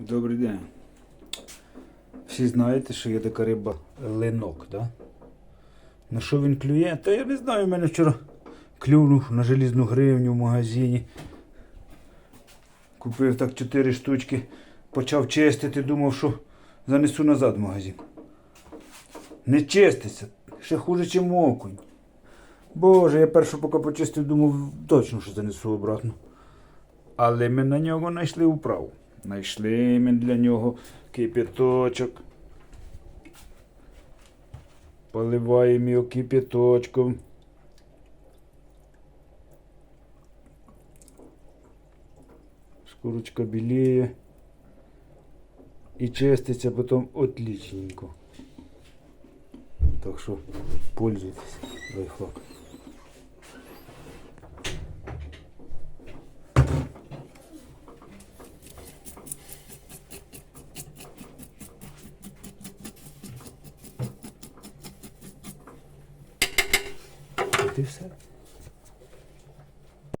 Добрий день. Всі знаєте, що є така риба линок, да? На що він клює? Та я не знаю, в мене вчора клюнув на желізну гривню в магазині. Купив так 4 штучки, почав чистити, думав, що занесу назад в магазин. Не чиститься, ще хуже, ніж окунь. Боже, я першу поки почистив, думав, точно, що занесу обратно. Але ми на нього знайшли управу. Знайшли ми для нього кипяточок. Поливаємо його кипяточком. Шкурочка біліє. І чиститься потім отличненько. Так що пользуйтесь лайфхак. do so.